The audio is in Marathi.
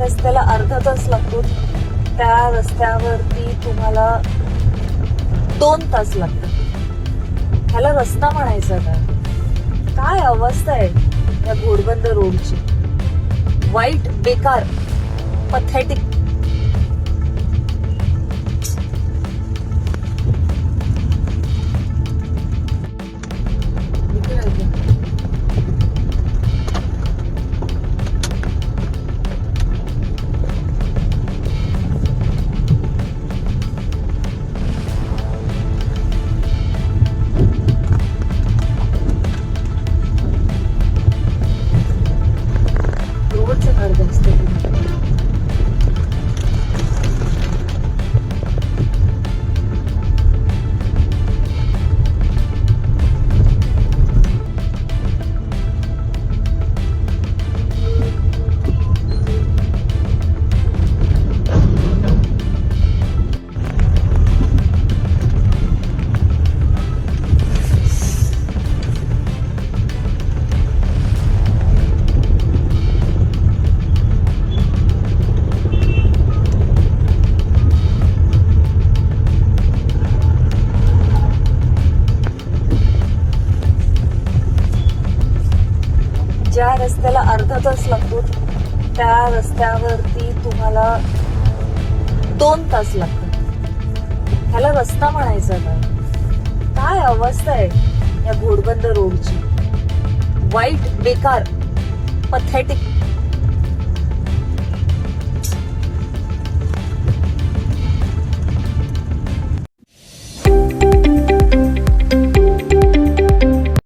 रस्त्याला अर्धा तास लागतो. त्या रस्त्यावरती तुम्हाला दोन तास लागतात. ह्याला रस्ता म्हणायचा का काय अवस्था आहे या घोडबंद रोडची वाईट बेकार पथेटिक ज्या रस्त्याला अर्धा तास लागतो त्या रस्त्यावरती तुम्हाला दोन तास लागतात. ह्याला रस्ता म्हणायचा का काय अवस्था आहे या घोडबंद रोडची? वाईट बेकार पथेटिक